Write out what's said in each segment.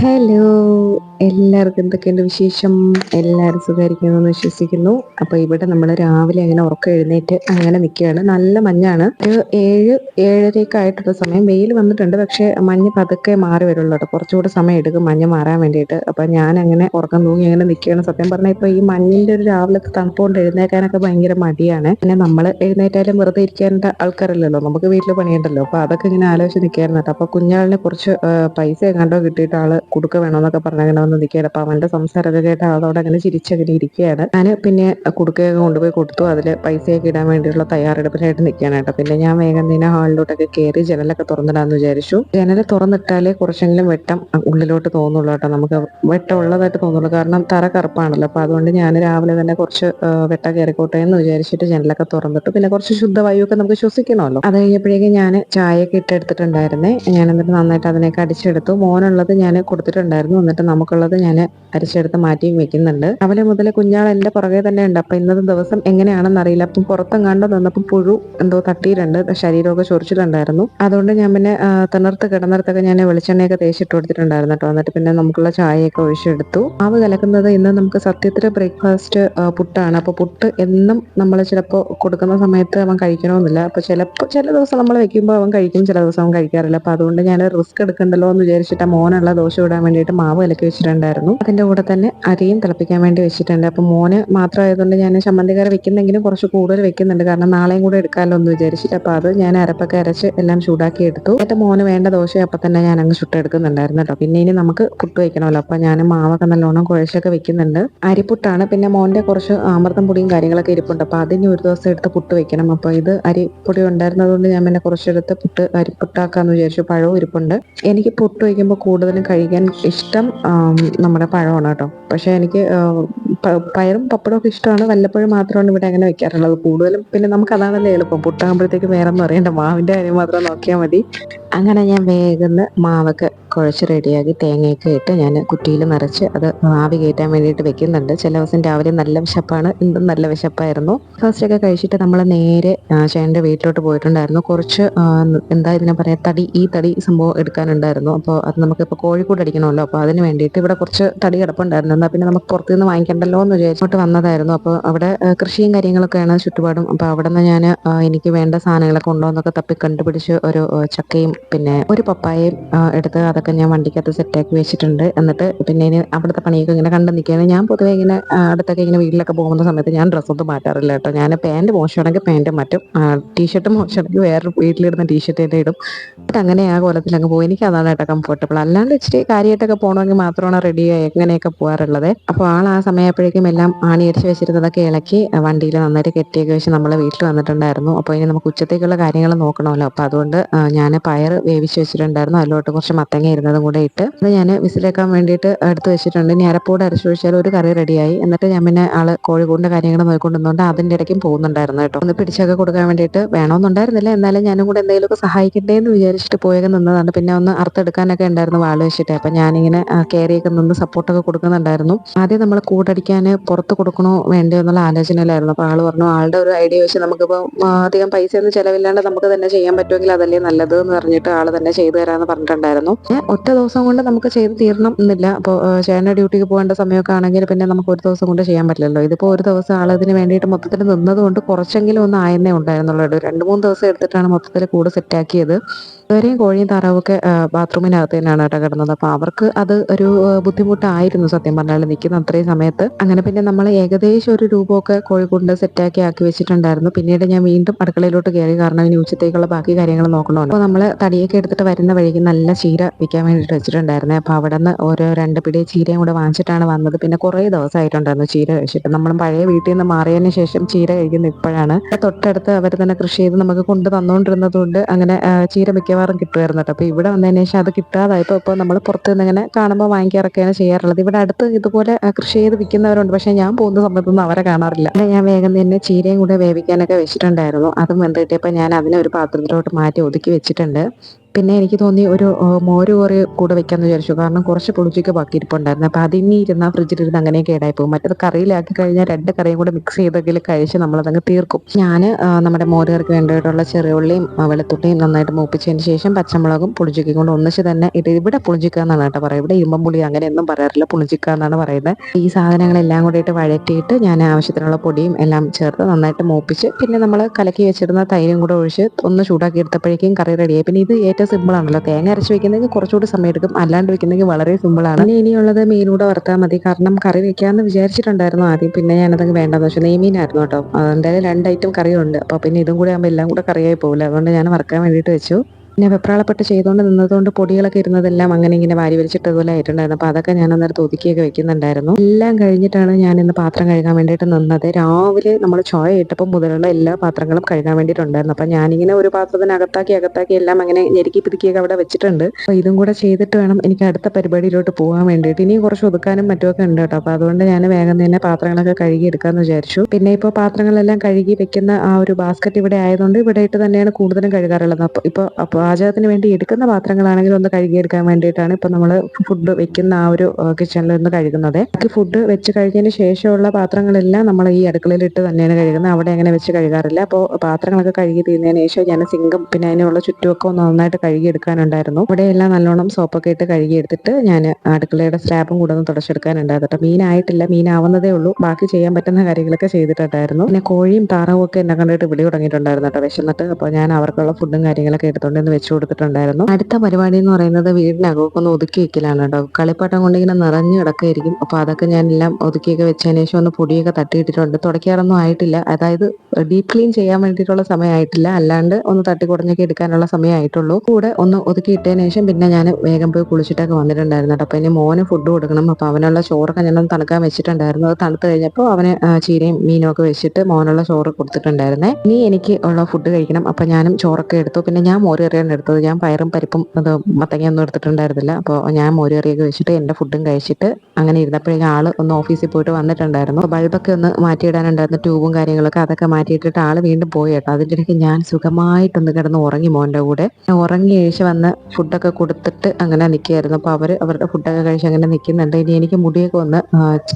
hello. എല്ലാവർക്കും എന്തൊക്കെയുണ്ട് വിശേഷം? എല്ലാവരും സുഖമായിരിക്കുന്നു എന്ന് വിശ്വസിക്കുന്നു. അപ്പോൾ ഇവിടെ നമ്മൾ രാവിലെ അങ്ങനെ ഉറക്കം എഴുന്നേറ്റ് അങ്ങനെ നിൽക്കുകയാണ്. നല്ല മഞ്ഞാണ്. ഒരു ഏഴ് ഏഴരയൊക്കെ ആയിട്ടുള്ള സമയം. വെയിൽ വന്നിട്ടുണ്ട് പക്ഷേ മഞ്ഞ് പതുക്കെ മാറി വരുള്ളൂ കേട്ടോ. കുറച്ചുകൂടെ സമയം എടുക്കും മഞ്ഞ് മാറാൻ വേണ്ടിയിട്ട്. അപ്പോൾ ഞാൻ അങ്ങനെ ഉറക്കം തൂങ്ങി അങ്ങനെ നിൽക്കുകയാണ്. സത്യം പറഞ്ഞാൽ ഇപ്പൊ ഈ മഞ്ഞിന്റെ ഒരു രാവിലത്തെ തണുപ്പുകൊണ്ട് എഴുന്നേക്കാനൊക്കെ ഭയങ്കര മടിയാണ്. പിന്നെ നമ്മൾ എഴുന്നേറ്റാലും വെറുതെ ഇരിക്കേണ്ട ആൾക്കാരല്ലല്ലോ. നമുക്ക് വീട്ടിൽ പണിയുണ്ടല്ലോ. അപ്പോൾ അതൊക്കെ ഇങ്ങനെ ആലോചിച്ച് നിൽക്കായിരുന്നു കേട്ടോ. അപ്പൊ കുഞ്ഞാളിനെ കുറച്ച് പൈസ എങ്ങാണ്ടോ കിട്ടിയിട്ട് ആൾ കൊടുക്കുക വേണമെന്നൊക്കെ പറഞ്ഞങ്ങനെ വന്ന് നിൽക്കുകയാണ്. അപ്പൊ അവന്റെ സംസാരമൊക്കെ കേട്ട് ആളോട് അങ്ങനെ ചിരിച്ചങ്ങനെ ഇരിക്കുകയാണ്. ഞാൻ പിന്നെ കുടുക്കയൊക്കെ കൊണ്ടുപോയി കൊടുത്തു. അതിൽ പൈസയൊക്കെ ഇടാൻ വേണ്ടിയുള്ള തയ്യാറെടുപ്പിലായിട്ട് നിൽക്കുകയാണ് കേട്ടോ. പിന്നെ ഞാൻ വേഗം തന്നെ ഹാളിലോട്ടൊക്കെ കയറി ജനലൊക്കെ തുറന്നിടാന്ന് വിചാരിച്ചു. ജനൽ തുറന്നിട്ടാലേ കുറച്ചെങ്കിലും വെട്ടം ഉള്ളിലോട്ട് തോന്നുള്ളൂ കേട്ടോ. നമുക്ക് വെട്ടം ഉള്ളതായിട്ട് തോന്നുള്ളൂ. കാരണം തറ കറുപ്പാണല്ലോ. അപ്പോൾ അതുകൊണ്ട് ഞാൻ രാവിലെ തന്നെ കുറച്ച് വെട്ട കയറിക്കോട്ടെ എന്ന് വിചാരിച്ചിട്ട് ജനലൊക്കെ തുറന്നിട്ട്. പിന്നെ കുറച്ച് ശുദ്ധവായുവൊക്കെ നമുക്ക് ശ്വസിക്കണമല്ലോ. അത് കഴിഞ്ഞപ്പോഴേക്കും ഞാൻ ചായയൊക്കെ ഇട്ടെടുത്തിട്ടുണ്ടായിരുന്നേ ഞാൻ എന്നിട്ട് നന്നായിട്ട് അതിനൊക്കെ അടിച്ചെടുത്തു. മോനുള്ളത് ഞാൻ കൊടുത്തിട്ടുണ്ടായിരുന്നു. എന്നിട്ട് നമുക്കുള്ളത് ഞാൻ അരിച്ചെടുത്ത് മാറ്റിയും വെക്കുന്നുണ്ട്. രാവിലെ മുതൽ കുഞ്ഞാൾ എന്റെ പുറകെ തന്നെ ഉണ്ട്. അപ്പം ഇന്നത്തെ ദിവസം എങ്ങനെയാണെന്ന് അറിയില്ല. അപ്പം പുറത്തും കണ്ടു നിന്നപ്പം പുഴു എന്തോ തട്ടിയിട്ടുണ്ട്. ശരീരമൊക്കെ ചൊറിച്ചിട്ടുണ്ടായിരുന്നു. അതുകൊണ്ട് ഞാൻ പിന്നെ തിണർത്ത് കിടന്നിടത്തൊക്കെ ഞാൻ വെളിച്ചെണ്ണയൊക്കെ തേച്ചിട്ട് കൊടുത്തിട്ടുണ്ടായിരുന്നു കേട്ടോ. എന്നിട്ട് പിന്നെ നമുക്കുള്ള ചായയൊക്കെ ഒഴിച്ചെടുത്തു. മാവ് കലക്കുന്നത് ഇന്ന് നമുക്ക് സത്യത്തിൽ ബ്രേക്ക്ഫാസ്റ്റ് പുട്ടാണ്. അപ്പോൾ പുട്ട് എന്നും നമ്മൾ ചിലപ്പോൾ കൊടുക്കുന്ന സമയത്ത് അവൻ കഴിക്കണമെന്നില്ല. അപ്പോൾ ചിലപ്പോൾ ചില ദിവസം നമ്മൾ വെക്കുമ്പോൾ അവൻ കഴിക്കും. ചില ദിവസം അവൻ കഴിക്കാറില്ല. അപ്പോൾ അതുകൊണ്ട് ഞാൻ റിസ്ക് എടുക്കണ്ടല്ലോ എന്ന് വിചാരിച്ചിട്ട് മോനുള്ള ദോശ ഇടാൻ വേണ്ടിയിട്ട് മാവ് കലക്കി വെച്ചിട്ടുണ്ടായിരുന്നു. അതിന്റെ കൂടെ തന്നെ അരിയും തിളപ്പിക്കാൻ വേണ്ടി വെച്ചിട്ടുണ്ട്. അപ്പൊ മോന് മാത്രമായതുകൊണ്ട് ഞാൻ ചമ്മന്തിക്കാര വെക്കുന്നെങ്കിലും കുറച്ച് കൂടുതൽ വെക്കുന്നുണ്ട്. കാരണം നാളെയും കൂടെ എടുക്കാമല്ലോ എന്ന് വിചാരിച്ചിട്ട്. അപ്പൊ അത് ഞാൻ അരപ്പൊക്കെ അരച്ച് എല്ലാം ചൂടാക്കി എടുത്തു. എന്നിട്ട് മോന് വേണ്ട ദോശ അപ്പൊ തന്നെ ഞാൻ അങ്ങ് ചുട്ടെടുക്കുന്നുണ്ടായിരുന്നു കേട്ടോ. പിന്നെ ഇനി നമുക്ക് പുട്ട് വെക്കണമല്ലോ. അപ്പൊ ഞാൻ മാവൊക്കെ നല്ലോണം കുഴച്ചൊക്കെ വെക്കുന്നുണ്ട്. അരിപ്പുട്ടാണ് പിന്നെ മോന്റെ കുറച്ച് അമൃതം പൊടിയും കാര്യങ്ങളൊക്കെ ഇരിപ്പുണ്ട്. അപ്പൊ അതിന് ഒരു ദിവസം എടുത്ത് പുട്ട് വെക്കണം. അപ്പൊ ഇത് അരിപ്പൊടി ഉണ്ടായിരുന്നതുകൊണ്ട് ഞാൻ പിന്നെ കുറച്ചെടുത്ത് പുട്ട് അരിപ്പുട്ടാക്കാന്ന് വിചാരിച്ചു. പഴവും ഇരിപ്പുണ്ട്. എനിക്ക് പുട്ട് വയ്ക്കുമ്പോൾ കൂടുതലും കഴിക്കാൻ ഇഷ്ടം നമ്മുടെ പഴമാണ് കേട്ടോ. പക്ഷെ എനിക്ക് പയറും പപ്പടവും ഒക്കെ ഇഷ്ടമാണ്. വല്ലപ്പോഴും മാത്രമാണ് ഇവിടെ അങ്ങനെ വെക്കാറുള്ളത്. കൂടുതലും പിന്നെ നമുക്ക് അതാണല്ലേ എളുപ്പം. പുട്ടാകുമ്പോഴത്തേക്ക് വേറെ ഒന്നും അറിയണ്ട. മാവിന്റെ കാര്യം മാത്രം നോക്കിയാൽ മതി. അങ്ങനെ ഞാൻ വേഗം മാവൊക്കെ കുഴച്ച് റെഡിയാക്കി തേങ്ങയൊക്കെ ഇട്ട് ഞാൻ കുറ്റിയിൽ നിറച്ച് അത് ആവി കയറ്റാൻ വേണ്ടിയിട്ട് വെക്കുന്നുണ്ട്. ചില ദിവസം രാവിലെ നല്ല വിശപ്പാണ് ഇന്നും നല്ല വിശപ്പായിരുന്നു. ഫസ്റ്റ് ഒക്കെ കഴിച്ചിട്ട് നമ്മൾ നേരെ ചേട്ടന്റെ വീട്ടിലോട്ട് പോയിട്ടുണ്ടായിരുന്നു. കുറച്ച് എന്താ ഇതിനെ പറയാ തടി ഈ തടി സംഭവം എടുക്കാനുണ്ടായിരുന്നു. അപ്പോൾ അത് നമുക്കിപ്പോൾ കോഴിക്കോട് അടിക്കണമല്ലോ. അപ്പോൾ അതിന് വേണ്ടിയിട്ട് ഇവിടെ കുറച്ച് തടി കിടപ്പുണ്ടായിരുന്നു. എന്നാൽ പിന്നെ നമുക്ക് പുറത്തു നിന്ന് വാങ്ങിക്കണ്ടല്ലോ എന്ന് വിചാരിച്ചിട്ട് വന്നതായിരുന്നു. അപ്പോൾ അവിടെ കൃഷിയും കാര്യങ്ങളൊക്കെയാണ് ചുറ്റുപാടും. അപ്പോൾ അവിടെ നിന്ന് ഞാൻ എനിക്ക് വേണ്ട സാധനങ്ങളൊക്കെ ഉണ്ടോ എന്നൊക്കെ തപ്പി കണ്ടുപിടിച്ച് ഒരു ചക്കയും പിന്നെ ഒരു പപ്പായയും എടുത്ത് അതൊക്കെ ഞാൻ വണ്ടിക്കകത്ത് സെറ്റാക്കി വെച്ചിട്ടുണ്ട്. എന്നിട്ട് പിന്നെ ഇനി അവിടുത്തെ പണിയൊക്കെ ഇങ്ങനെ കണ്ടു നിൽക്കുകയാണ്. ഞാൻ പൊതുവേ ഇങ്ങനെ അടുത്തൊക്കെ ഇങ്ങനെ വീട്ടിലൊക്കെ പോകുന്ന സമയത്ത് ഞാൻ ഡ്രസ്സൊന്നും മാറ്റാറില്ല കേട്ടോ. ഞാൻ പാന്റ് മോശമാണെങ്കിൽ പാന്റ് മാറ്റും. ടീഷർട്ട് മോശമാണെങ്കിൽ വേറെ വീട്ടിലിടുന്ന ടീഷർട്ട് തന്നെ ഇടും. എന്നിട്ട് അങ്ങനെ ആ കോലത്തിൽ അങ്ങ് പോകും എനിക്ക് അതാണ് കേട്ടോ കംഫർട്ടബിൾ അല്ലാണ്ട് ഇച്ചിരി കാര്യമായിട്ടൊക്കെ പോകണമെങ്കിൽ മാത്രമാണ് റെഡി എങ്ങനെയൊക്കെ പോകാറുള്ളത്. അപ്പോൾ ആൾ ആ സമയപ്പോഴേക്കും എല്ലാം ആണി അടിച്ച് വെച്ചിരുന്നതൊക്കെ ഇളക്കി വണ്ടിയിൽ നന്നായിട്ട് കെട്ടിയൊക്കെ വെച്ച് നമ്മൾ വീട്ടിൽ വന്നിട്ടുണ്ടായിരുന്നു. അപ്പോൾ ഇനി നമുക്ക് ഉച്ചത്തേക്കുള്ള കാര്യങ്ങൾ നോക്കണമല്ലോ. അപ്പോൾ അതുകൊണ്ട് ഞാൻ പയർ വേവിച്ച് വെച്ചിട്ടുണ്ടായിരുന്നു. അതിലോട്ട് കുറച്ച് മത്തങ്ങ ഇരുന്നതും കൂടെ ഇട്ട് അത് ഞാൻ വിസിലേക്കാൻ വേണ്ടിയിട്ട് എടുത്ത് വെച്ചിട്ടുണ്ട്. ഇനി അരപ്പൂടെ അരച്ച് ഒഴിച്ചാൽ ഒരു കറി റെഡിയായി. എന്നിട്ട് ഞാൻ പിന്നെ ആൾ കോഴിക്കൂടിന്റെ കാര്യങ്ങൾ നോക്കിക്കൊണ്ടുവന്നുകൊണ്ട് അതിന്റെ ഇടയ്ക്കും പോകുന്നുണ്ടായിരുന്നു കേട്ടോ. ഒന്ന് പിടിച്ചൊക്കെ കൊടുക്കാൻ വേണ്ടിയിട്ട് വേണമെന്നുണ്ടായിരുന്നില്ല എന്നാലും ഞാനും കൂടെ എന്തെങ്കിലുമൊക്കെ സഹായിക്കണ്ടേ എന്ന് വിചാരിച്ചിട്ട് പോയൊക്കെ നിന്നതാണ്. പിന്നെ ഒന്ന് അറുത്തെടുക്കാനൊക്കെ ഉണ്ടായിരുന്നു വാൾ വെച്ചിട്ട്. അപ്പം ഞാനിങ്ങനെ കയറിയൊക്കെ നിന്ന് സപ്പോർട്ടൊക്കെ കൊടുക്കുന്നുണ്ടായിരുന്നു. ആദ്യം നമ്മൾ കൂടടിക്കാൻ പുറത്ത് കൊടുക്കണോ വേണ്ടോ എന്നുള്ള ആലോചനയിലായിരുന്നു. അപ്പോൾ ആൾ പറഞ്ഞു ആളുടെ ഒരു ഐഡിയ വെച്ച് നമുക്കിപ്പോൾ അധികം പൈസ ഒന്നും ചിലവില്ലാണ്ട് നമുക്ക് തന്നെ ചെയ്യാൻ പറ്റുമെങ്കിൽ അതല്ലേ നല്ലത് എന്ന് പറഞ്ഞിട്ട് ആൾ തന്നെ ചെയ്തു തരാമെന്ന് പറഞ്ഞിട്ടുണ്ടായിരുന്നു. ഒറ്റ ദിവസം കൊണ്ട് നമുക്ക് ചെയ്ത് തീരണം എന്നില്ല. അപ്പോൾ ചേട്ടന്റെ ഡ്യൂട്ടിക്ക് പോകേണ്ട സമയമൊക്കെ ആണെങ്കിൽ പിന്നെ നമുക്ക് ഒരു ദിവസം കൊണ്ട് ചെയ്യാൻ പറ്റില്ലല്ലോ. ഇതിപ്പോൾ ഒരു ദിവസം ആൾ അതിന് വേണ്ടിയിട്ട് മൊത്തത്തിൽ നിന്നതുകൊണ്ട് കുറച്ചെങ്കിലും ഒന്ന് ആയെന്നേ ഉണ്ടായിരുന്നുള്ളൂ. രണ്ട് മൂന്ന് ദിവസം എടുത്തിട്ടാണ് മൊത്തത്തിൽ കൂട് സെറ്റാക്കിയത് ഇതുവരെയും കോഴിയും താറാവൊക്കെ ബാത്റൂമിനകത്ത് തന്നെയാണ് കേട്ടോ കിടന്നത്. അപ്പോൾ അവർക്ക് അത് ഒരു ബുദ്ധിമുട്ടായിരുന്നു സത്യം പറഞ്ഞാൽ നിൽക്കുന്ന അത്രയും സമയത്ത്. അങ്ങനെ പിന്നെ നമ്മൾ ഏകദേശം ഒരു രൂപമൊക്കെ കോഴിക്കൂടിന്റെ സെറ്റാക്കി ആക്കി വെച്ചിട്ടുണ്ടായിരുന്നു. പിന്നീട് ഞാൻ വീണ്ടും അടുക്കളയിലോട്ട് കയറി. കാരണം ഇനി ഉച്ചത്തേക്കുള്ള ബാക്കി കാര്യങ്ങൾ നോക്കണമല്ലോ. അപ്പോൾ നമ്മൾ തടിയൊക്കെ എടുത്തിട്ട് വരുന്ന വഴിക്ക് നല്ല ചീര വിൽക്കാൻ വേണ്ടിയിട്ട് വെച്ചിട്ടുണ്ടായിരുന്നേ. അപ്പോൾ അവിടെ നിന്ന് ഓരോ രണ്ട് പിടി ചീരയും കൂടെ വാങ്ങിച്ചിട്ടാണ് വന്നത്. പിന്നെ കുറേ ദിവസമായിട്ടുണ്ടായിരുന്നു ചീര കഴിച്ചിട്ട്. നമ്മൾ പഴയ വീട്ടിൽ നിന്ന് മാറിയതിന് ശേഷം ചീര കഴിക്കുന്ന ഇപ്പോഴാണ്. തൊട്ടടുത്ത് അവർ തന്നെ കൃഷി ചെയ്ത് നമുക്ക് കൊണ്ട് അങ്ങനെ ചീര മിക്കവാറും കിട്ടുമായിരുന്നു കേട്ടോ. അപ്പോൾ ഇവിടെ വന്നതിന് ശേഷം അത് കിട്ടാതായപ്പോൾ ഇപ്പോൾ നമ്മൾ പുറത്ത് നിന്ന് ഇങ്ങനെ കാണുമ്പോൾ വാങ്ങിക്കാറൊക്കെയാണ് ചെയ്യാറുള്ളത്. ഇവിടെ അടുത്ത് ഇതുപോലെ കൃഷി ചെയ്ത് വിൽക്കുന്നവരുണ്ട്. പക്ഷേ ഞാൻ പോകുന്ന സമയത്തൊന്നും അവരെ കാണാറില്ല. ഞാൻ വേഗം തന്നെ ചീരയും കൂടെ വേവിക്കാനൊക്കെ വെച്ചിട്ടുണ്ടായിരുന്നു. അതും വെന്ത് കിട്ടിയപ്പോൾ ഞാൻ അതിനെ ഒരു പാത്രത്തിലോട്ട് മാറ്റി ഒതുക്കി വെച്ചിട്ടുണ്ട്. പിന്നെ എനിക്ക് തോന്നി ഒരു മോര് കറി കൂടെ വെക്കാന്ന് വിചാരിച്ചു. കാരണം കുറച്ച് പുളിച്ചൊക്കെ ബാക്കി ഇരിപ്പുണ്ടായിരുന്നു അപ്പോൾ അതിനി ഇരുന്ന ഫ്രിഡ്ജിലിരുന്ന് അങ്ങനെ കേടായി പോകും മറ്റത് കറിയിലാക്കി കഴിഞ്ഞാൽ രണ്ട് കറിയും കൂടെ മിക്സ് ചെയ്തെങ്കിൽ കഴിച്ച് നമ്മളതങ്ങ് തീർക്കും. ഞാൻ നമ്മുടെ മോര് കറിക്ക് വേണ്ടിയിട്ടുള്ള ചെറിയുള്ളിയും വെളുത്തുള്ളിയും നന്നായിട്ട് മൂപ്പിച്ചതിന് ശേഷം പച്ചമുളകും പുളിഞ്ചിക്കയും കൊണ്ട് ഒന്നിച്ച് തന്നെ ഇത് ഇവിടെ പുളിഞ്ചിക്ക എന്നാണ് കേട്ടോ പറയുക. ഇവിടെ ഇരുമ്പം പുളി അങ്ങനെയൊന്നും പറയാറില്ല. പുളിഞ്ചിക്ക എന്നാണ് പറയുന്നത്. ഈ സാധനങ്ങളെല്ലാം കൂടിയിട്ട് വഴറ്റിയിട്ട് ഞാൻ ആവശ്യത്തിനുള്ള പൊടിയും എല്ലാം ചേർത്ത് നന്നായിട്ട് മൂപ്പിച്ച് പിന്നെ നമ്മൾ കലക്കി വെച്ചിരുന്ന തൈരും കൂടെ ഒഴിച്ച് ഒന്ന് ചൂടാക്കി എടുത്തപ്പോഴേക്കും കറി റെഡിയായി പിന്നെ ഇത് ഏറ്റവും സിമ്പിൾ ആണല്ലോ. തേങ്ങ അരച്ച് വെക്കുന്നെങ്കിൽ കുറച്ചുകൂടി സമയം എടുക്കും. അല്ലാണ്ട് വെക്കുന്നെങ്കിൽ വളരെ സിമ്പിളാണ് പിന്നെ ഇനിയുള്ളത് മീനൂടെ വറുത്താൽ മതി. കാരണം കറി വെക്കാമെന്ന് വിചാരിച്ചിട്ടുണ്ടായിരുന്നു ആദ്യം. പിന്നെ ഞാനത് വേണ്ടെന്ന് വെച്ചു. നെയ്മീനായിരുന്നു കേട്ടോ. എന്തായാലും രണ്ട് ഐറ്റം കറിയുണ്ട്. അപ്പോൾ പിന്നെ ഇതും കൂടി ആകുമ്പോൾ എല്ലാം കൂടെ കറിയായി പോകില്ല അതുകൊണ്ട് ഞാൻ വറുക്കാൻ വേണ്ടിയിട്ട് വെച്ചു. പിന്നെ വെപ്രാളപ്പെട്ട് ചെയ്തുകൊണ്ട് നിന്നതുകൊണ്ട് പൊടികളൊക്കെ ഇരുന്നതെല്ലാം അങ്ങനെ ഇങ്ങനെ വാരി വലിച്ചിട്ടതുപോലെ ആയിട്ടുണ്ടായിരുന്നു. അപ്പോൾ അതൊക്കെ ഞാൻ അന്നേരത്ത് ഒതുക്കിയൊക്കെ വെക്കുന്നുണ്ടായിരുന്നു. എല്ലാം കഴിഞ്ഞിട്ടാണ് ഞാൻ ഇന്ന് പാത്രം കഴുകാൻ വേണ്ടിയിട്ട് നിന്നത്. രാവിലെ നമ്മൾ ചോയ ഇട്ടപ്പോൾ മുതലുള്ള എല്ലാ പാത്രങ്ങളും കഴുകാൻ വേണ്ടിയിട്ടുണ്ടായിരുന്നു. അപ്പം ഞാനിങ്ങനെ ഒരു പാത്രത്തിനകത്താക്കി അകത്താക്കി എല്ലാം അങ്ങനെ ഞെരുക്കി പിതുക്കിയൊക്കെ അവിടെ വെച്ചിട്ടുണ്ട്. അപ്പോൾ ഇതും കൂടെ ചെയ്തിട്ട് വേണം എനിക്ക് അടുത്ത പരിപാടിയിലോട്ട് പോകാൻ വേണ്ടിയിട്ട്. ഇനിയും കുറച്ച് ഒതുക്കാനും മറ്റുമൊക്കെ ഉണ്ട് കേട്ടോ. അപ്പോൾ അതുകൊണ്ട് ഞാൻ വേഗം തന്നെ പാത്രങ്ങളൊക്കെ കഴുകി എടുക്കാമെന്ന് വിചാരിച്ചു. പിന്നെ ഇപ്പോൾ പാത്രങ്ങളെല്ലാം കഴുകി വെക്കുന്ന ആ ഒരു ബാസ്ക്കറ്റ് ഇവിടെ ആയതുകൊണ്ട് ഇവിടെ ഇട്ട് തന്നെയാണ് കൂടുതലും കഴുകാറുള്ളത്. അപ്പോൾ ഇപ്പോൾ പാചകത്തിന് വേണ്ടി എടുക്കുന്ന പാത്രങ്ങളാണെങ്കിൽ ഒന്ന് കഴുകിയെടുക്കാൻ വേണ്ടിയിട്ടാണ് ഇപ്പം നമ്മൾ ഫുഡ് വെക്കുന്ന ആ ഒരു കിച്ചണിൽ ഒന്ന് കഴുകുന്നത്. ഫുഡ് വെച്ച് കഴിഞ്ഞതിന് ശേഷമുള്ള പാത്രങ്ങളെല്ലാം നമ്മൾ ഈ അടുക്കളയിൽ ഇട്ട് തന്നെയാണ് കഴുകുന്നത്. അവിടെ അങ്ങനെ വെച്ച് കഴുകാറില്ല. അപ്പോൾ പാത്രങ്ങളൊക്കെ കഴുകി തീരുന്നതിന് ശേഷം ഞാൻ സിങ്കും പിന്നെ അതിനുള്ള ചുറ്റുമൊക്കെ ഒന്ന് നന്നായിട്ട് കഴുകിയെടുക്കാനുണ്ടായിരുന്നു. ഇവിടെ എല്ലാം നല്ലോണം സോപ്പൊക്കെ ഇട്ട് കഴുകിയെടുത്തിട്ട് ഞാൻ അടുക്കളയുടെ സ്ലാബും കൂടെ ഒന്ന് തുടച്ചെടുക്കാനുണ്ടായിരുന്നു. കേട്ടോ മീനായിട്ടില്ല മീനാവുന്നതേ ഉള്ളൂ. ബാക്കി ചെയ്യാൻ പറ്റുന്ന കാര്യങ്ങളൊക്കെ ചെയ്തിട്ടുണ്ടായിരുന്നു. പിന്നെ കോഴിയും താറാവും ഒക്കെ എന്നെ കണ്ടിട്ട് വിളി തുടങ്ങിയിട്ടുണ്ടായിരുന്നു കേട്ടോ വിശന്നിട്ട്. അപ്പോൾ ഞാൻ അവർക്കുള്ള ഫുഡും കാര്യങ്ങളൊക്കെ എടുത്തുകൊണ്ട് വെച്ചു കൊടുത്തിട്ടുണ്ടായിരുന്നു. അടുത്ത പരിപാടി എന്ന് പറയുന്നത് വീടിനകമൊക്കെ ഒന്ന് ഒതുക്കി വെക്കലാണ് കേട്ടോ. കളിപ്പാട്ടം കൊണ്ട് ഇങ്ങനെ നിറഞ്ഞു കിടക്കായിരിക്കും അപ്പോൾ അതൊക്കെ ഞാൻ എല്ലാം ഒതുക്കിയൊക്കെ വെച്ചതിന് ശേഷം ഒന്ന് പൊടിയൊക്കെ തട്ടിയിട്ടിട്ടുണ്ട്. തുടയ്ക്കാറൊന്നും ആയിട്ടില്ല. അതായത് ഡീപ് ക്ലീൻ ചെയ്യാൻ വേണ്ടിയിട്ടുള്ള സമയമായിട്ടില്ല അല്ലാണ്ട് ഒന്ന് തട്ടി കുടഞ്ഞൊക്കെ എടുക്കാനുള്ള സമയമായിട്ടുള്ളൂ കൂടെ ഒന്ന് ഒതുക്കി ഇട്ടതിന് ശേഷം പിന്നെ ഞാൻ വേഗം പോയി കുളിച്ചിട്ടൊക്കെ വന്നിട്ടുണ്ടായിരുന്നു കേട്ടോ. അപ്പോൾ ഇനി മോന് ഫുഡ് കൊടുക്കണം. അപ്പോൾ അവനുള്ള ചോറൊക്കെ ഞാനൊന്ന് തണുക്കാൻ വെച്ചിട്ടുണ്ടായിരുന്നു. അത് തണുത്ത് കഴിഞ്ഞപ്പോൾ അവന് ചീരയും മീനും ഒക്കെ വെച്ചിട്ട് മോനുള്ള ചോറ് കൊടുത്തിട്ടുണ്ടായിരുന്നേ. ഇനി എനിക്ക് ഉള്ള ഫുഡ് കഴിക്കണം. അപ്പോൾ ഞാനും ചോറൊക്കെ എടുത്തു. പിന്നെ ഞാൻ മോര് കറിയാണ് എടുത്തത് ഞാൻ പയറും പരിപ്പും അത് മത്തങ്ങയൊന്നും എടുത്തിട്ടുണ്ടായിരുന്നില്ല. അപ്പോൾ ഞാൻ മോര് കറിയൊക്കെ വെച്ചിട്ട് എന്റെ ഫുഡും കഴിച്ചിട്ട് അങ്ങനെ ഇരുന്നപ്പോഴേക്കും ആൾ ഒന്ന് ഓഫീസിൽ പോയിട്ട് വന്നിട്ടുണ്ടായിരുന്നു. ബൾബൊക്കെ ഒന്ന് മാറ്റിയിടാനുണ്ടായിരുന്നു ട്യൂബും കാര്യങ്ങളൊക്കെ അതൊക്കെ മാറ്റിയിട്ടിട്ട് ആൾ വീണ്ടും പോയി കേട്ടോ. അതിന്റെ ഇടയ്ക്ക് ഞാൻ സുഖമായിട്ടൊന്ന് കിടന്ന് ഉറങ്ങി മോന്റെ കൂടെ. ഉറങ്ങി കഴിച്ച് വന്ന് ഫുഡൊക്കെ കൊടുത്തിട്ട് അങ്ങനെ നിൽക്കുകയായിരുന്നു അപ്പോൾ അവർ അവരുടെ ഫുഡൊക്കെ കഴിച്ച് അങ്ങനെ നിൽക്കുന്നുണ്ട് ഇനി എനിക്ക് മുടിയൊക്കെ ഒന്ന്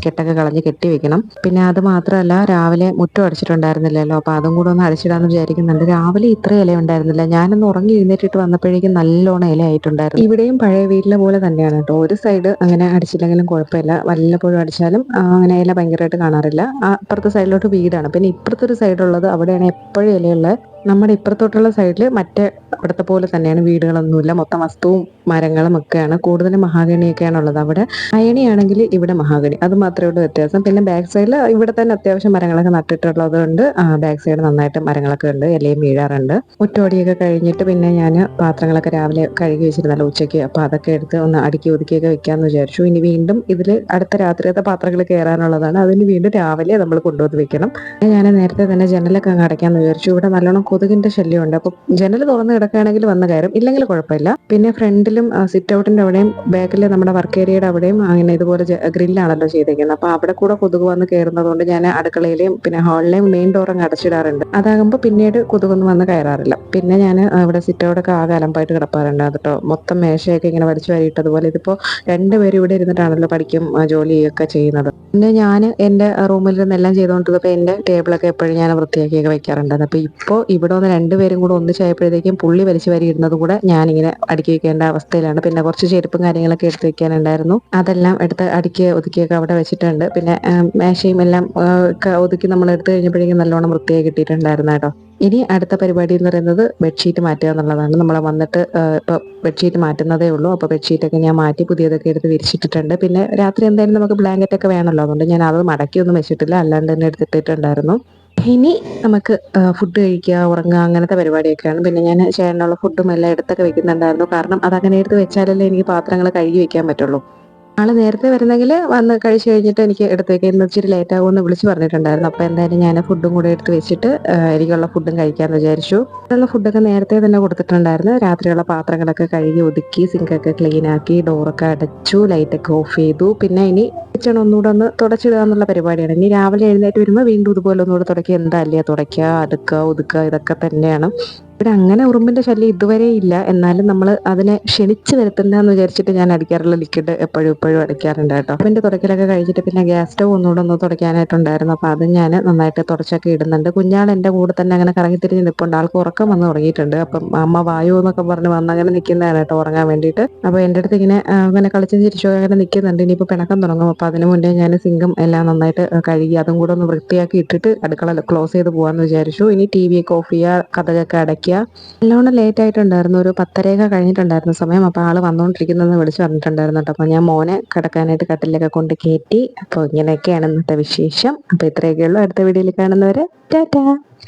കെട്ടൊക്കെ കളഞ്ഞ് കെട്ടി വെക്കണം. പിന്നെ അത് മാത്രമല്ല രാവിലെ മുറ്റം അടിച്ചിട്ടുണ്ടായിരുന്നില്ലല്ലോ. അപ്പോൾ അതും കൂടെ ഒന്ന് അടിച്ചിടാന്ന് വിചാരിക്കുന്നുണ്ട്. രാവിലെ ഇത്ര ഇല ഉണ്ടായിരുന്നില്ല ഞാനൊന്ന് ഉറങ്ങി എഴുന്നേറ്റിട്ട് വന്നപ്പോഴേക്കും നല്ലോണം ഇല ആയിട്ടുണ്ടായിരുന്നു. ഇവിടെയും പഴയ വീട്ടിലെ പോലെ തന്നെയാണ് കേട്ടോ. ഒരു സൈഡ് അങ്ങനെ അടിച്ചില്ലെങ്കിലും കുഴപ്പമില്ല. വല്ലപ്പോഴും അടിച്ചാലും അങ്ങനെ ഇല ഭയങ്കരമായിട്ട് കാണാറില്ല. അപ്പുറത്തെ സൈഡിലോട്ട് വീടാണ്. പിന്നെ ഇപ്പുറത്തൊരു സൈഡുള്ളത് അവിടെയാണ് എപ്പോഴും ഇലയുള്ളത് നമ്മുടെ ഇപ്പുറത്തോട്ടുള്ള സൈഡിൽ മറ്റേ അവിടുത്തെ പോലെ തന്നെയാണ് വീടുകളൊന്നുമില്ല. മൊത്തം വസ്തുവും മരങ്ങളും ഒക്കെയാണ്. കൂടുതലും മഹാഗണിയൊക്കെയാണ് ഉള്ളത് അവിടെ അയണിയാണെങ്കിൽ ഇവിടെ മഹാഗണി. അത് മാത്രമേ ഉള്ളൂ വ്യത്യാസം. പിന്നെ ബാക്ക് സൈഡിൽ ഇവിടെ തന്നെ അത്യാവശ്യം മരങ്ങളൊക്കെ നട്ടിട്ടുള്ളത് കൊണ്ട് ബാക്ക് സൈഡ് നന്നായിട്ട് മരങ്ങളൊക്കെ ഉണ്ട്. ഇലയും വീഴാറുണ്ട്. മുറ്റോടിയൊക്കെ കഴിഞ്ഞിട്ട് പിന്നെ ഞാൻ പാത്രങ്ങളൊക്കെ രാവിലെ കഴുകി വെച്ചിരുന്നല്ലോ ഉച്ചയ്ക്ക്. അപ്പോൾ അതൊക്കെ എടുത്ത് ഒന്ന് അടുക്കി ഒതുക്കിയൊക്കെ വെക്കാമെന്ന് വിചാരിച്ചു. ഇനി വീണ്ടും ഇതിൽ അടുത്ത രാത്രിയത്തെ പാത്രങ്ങൾ കയറാനുള്ളതാണ് അതിന് വീണ്ടും രാവിലെ നമ്മൾ കൊണ്ടുവന്ന് വെക്കണം. ഞാൻ നേരത്തെ തന്നെ ജനലൊക്കെ അങ്ങ് അടയ്ക്കാമെന്ന് വിചാരിച്ചു. ഇവിടെ നല്ലോണം കൊതുകിന്റെ ശല്യമുണ്ട്. അപ്പോൾ ജനൽ തുറന്ന് കിടക്കുകയാണെങ്കിൽ വന്ന് കയറും ഇല്ലെങ്കിൽ കുഴപ്പമില്ല. പിന്നെ ഫ്രണ്ടിലും സിറ്റ് ഔട്ടിന്റെ അവിടെയും ബാക്കിൽ നമ്മുടെ വർക്ക് ഏരിയയുടെ അവിടെയും അങ്ങനെ ഇതുപോലെ ഗ്രില്ലാണല്ലോ ചെയ്തേക്കുന്നത്. അപ്പോൾ അവിടെ കൂടെ കൊതുക് വന്ന് കയറുന്നതുകൊണ്ട് ഞാൻ അടുക്കളയിലെയും പിന്നെ ഹാളിലെയും മെയിൻ ഡോർ അങ്ങ് അടച്ചിടാറുണ്ട്. അതാകുമ്പോൾ പിന്നീട് കൊതുകൊന്നും വന്ന് കയറാറില്ല. പിന്നെ ഞാൻ ഇവിടെ സിറ്റ് ഔട്ടൊക്കെ ആകെ അലമ്പായിട്ട് കിടപ്പാറുണ്ട്. അതിട്ടോ മൊത്തം മേശയൊക്കെ ഇങ്ങനെ വലിച്ചു വരിയിട്ടതുപോലെ ഇതിപ്പോൾ രണ്ടുപേരും ഇവിടെ ഇരുന്നിട്ടാണല്ലോ പഠിക്കും ജോലിയൊക്കെ ചെയ്യുന്നത്. പിന്നെ ഞാൻ എന്റെ റൂമിൽ നിന്നെല്ലാം ചെയ്തുകൊണ്ടിരുന്നപ്പോൾ എന്റെ ടേബിളൊക്കെ എപ്പോഴും ഞാൻ വൃത്തിയാക്കിയൊക്കെ വെക്കാറുണ്ടായിരുന്നു അപ്പോൾ ഇപ്പോൾ ഇവിടെ വന്ന് രണ്ടുപേരും കൂടെ ഒന്നിച്ചായപ്പോഴത്തേക്കും പുള്ളി വലിച്ചു വാരി ഇടുന്നത് കൂടെ ഞാനിങ്ങനെ അടുക്കി വെക്കേണ്ട അവസ്ഥയിലാണ്. പിന്നെ കുറച്ച് ചെരുപ്പും കാര്യങ്ങളൊക്കെ എടുത്ത് വെക്കാനുണ്ടായിരുന്നു. അതെല്ലാം എടുത്ത് അടുക്കി ഒതുക്കിയൊക്കെ അവിടെ വെച്ചിട്ടുണ്ട്. പിന്നെ മേശയും എല്ലാം ഒക്കെ ഒതുക്കി നമ്മൾ എടുത്തു കഴിഞ്ഞപ്പോഴേക്കും നല്ലോണം വൃത്തിയായി കിട്ടിയിട്ടുണ്ടായിരുന്നു കേട്ടോ. ഇനി അടുത്ത പരിപാടി എന്ന് പറയുന്നത് ബെഡ്ഷീറ്റ് മാറ്റുക എന്നുള്ളതാണ്. നമ്മൾ വന്നിട്ട് ഇപ്പോൾ ബെഡ്ഷീറ്റ് മാറ്റുന്നതേ ഉള്ളൂ. അപ്പോൾ ബെഡ്ഷീറ്റൊക്കെ ഞാൻ മാറ്റി പുതിയതൊക്കെ എടുത്ത് വിരിച്ചിട്ടിട്ടുണ്ട്. പിന്നെ രാത്രി എന്തായാലും നമുക്ക് ബ്ലാങ്കറ്റ് ഒക്കെ വേണമല്ലോ. അതുകൊണ്ട് ഞാൻ അത് മടക്കിയൊന്നും വെച്ചിട്ടില്ല. അല്ലാണ്ട് തന്നെ എടുത്തിട്ടിട്ടുണ്ടായിരുന്നു ഇനി നമുക്ക് ഫുഡ് കഴിക്കുക ഉറങ്ങുക അങ്ങനത്തെ പരിപാടിയൊക്കെയാണ്. പിന്നെ ഞാൻ ചേട്ടനുള്ള ഫുഡും എല്ലാം എടുത്തൊക്കെ വെക്കുന്നുണ്ടായിരുന്നു. കാരണം അതങ്ങനെ എടുത്ത് വെച്ചാലല്ലേ എനിക്ക് പാത്രങ്ങൾ കഴുകി വെക്കാൻ പറ്റുള്ളൂ. ആൾ നേരത്തെ വരുന്നെങ്കിൽ വന്ന് കഴിച്ചു കഴിഞ്ഞിട്ട് എനിക്ക് എടുത്തേക്ക് ഇന്ന് ഇച്ചിരി ലേറ്റ് ആകുമെന്ന് വിളിച്ച് പറഞ്ഞിട്ടുണ്ടായിരുന്നു. അപ്പോൾ എന്തായാലും ഞാൻ ഫുഡും കൂടെ എടുത്ത് വെച്ചിട്ട് എനിക്കുള്ള ഫുഡും കഴിക്കാമെന്ന് വിചാരിച്ചു. ഉള്ള ഫുഡൊക്കെ നേരത്തെ തന്നെ കൊടുത്തിട്ടുണ്ടായിരുന്നു. രാത്രിയുള്ള പാത്രങ്ങളൊക്കെ കഴുകി ഒതുക്കി സിങ്കൊക്കെ ക്ലീൻ ആക്കി ഡോറൊക്കെ അടച്ചു ലൈറ്റൊക്കെ ഓഫ് ചെയ്തു. പിന്നെ ഇനി കിച്ചൺ ഒന്നുകൂടെ ഒന്ന് തുടച്ചിടുക എന്നുള്ള പരിപാടിയാണ്. ഇനി രാവിലെ എഴുന്നേറ്റ് വരുമ്പോൾ വീണ്ടും ഇതുപോലെ ഒന്നുകൂടെ തുടക്കി എന്താ അല്ലേ തുടയ്ക്കുക അടുക്കുക ഒതുക്കുക ഇതൊക്കെ തന്നെയാണ്. ഇവിടെ അങ്ങനെ ഉറുമ്പിന്റെ ശല്യം ഇതുവരെ ഇല്ല. എന്നാലും നമ്മൾ അതിനെ ക്ഷണിച്ചു വരുത്തണ്ടെന്ന് വിചാരിച്ചിട്ട് ഞാൻ അടിക്കാറുള്ള ലിക്വിഡ് എപ്പോഴും എപ്പോഴും അടിക്കാറുണ്ട് കേട്ടോ. അപ്പം എന്റെ തുടക്കലൊക്കെ കഴിച്ചിട്ട് പിന്നെ ഗ്യാസ് സ്റ്റവ് ഒന്നുകൂടെ ഒന്ന് തുടയ്ക്കാനായിട്ടുണ്ടായിരുന്നു. അപ്പോൾ അത് ഞാൻ നന്നായിട്ട് തുടച്ചൊക്കെ ഇടുന്നുണ്ട്. കുഞ്ഞാൾ എന്റെ കൂടെ തന്നെ അങ്ങനെ കറങ്ങി തിരിഞ്ഞ് നിൽപ്പുണ്ട് ആൾക്ക് ഉറക്കം വന്ന് തുടങ്ങിയിട്ടുണ്ട് അപ്പം അമ്മ വായു എന്നൊക്കെ പറഞ്ഞ് വന്ന് അങ്ങനെ നിൽക്കുന്നതാണ് കേട്ടോ ഉറങ്ങാൻ വേണ്ടിയിട്ട്. അപ്പോൾ എന്റെ അടുത്ത് ഇങ്ങനെ അങ്ങനെ കളിച്ചും ചിരിച്ചോ അങ്ങനെ നിൽക്കുന്നുണ്ട് ഇനിയിപ്പോൾ പിണക്കം തുടങ്ങും. അപ്പോൾ അതിന് മുന്നേ ഞാൻ സിങ്കും എല്ലാം നന്നായിട്ട് കഴുകി അതും കൂടെ ഒന്ന് വൃത്തിയാക്കി ഇട്ടിട്ട് അടുക്കള ക്ലോസ് ചെയ്ത് പോകാമെന്ന് വിചാരിച്ചു. ഇനി ടി വി ഒക്കെ ഓഫ് ചെയ്യുക കഥകൊക്കെ അടയ്ക്കുക നല്ലോണം ലേറ്റ് ആയിട്ടുണ്ടായിരുന്നു. ഒരു പത്തരയൊക്കെ കഴിഞ്ഞിട്ടുണ്ടായിരുന്നു സമയം. അപ്പോൾ ആൾ വന്നുകൊണ്ടിരിക്കുന്നതെന്ന് വിളിച്ച് പറഞ്ഞിട്ടുണ്ടായിരുന്നു കേട്ടോ. അപ്പോൾ ഞാൻ മോനെ കിടക്കാനായിട്ട് കട്ടിലൊക്കെ കൊണ്ട് കയറ്റി അപ്പോൾ ഇങ്ങനെയൊക്കെയാണ് ഇന്നത്തെ വിശേഷം. അപ്പോൾ ഇത്രയൊക്കെ ഉള്ളൂ അടുത്ത വീഡിയോയിൽ കാണുന്നവരെ. ടാറ്റാ.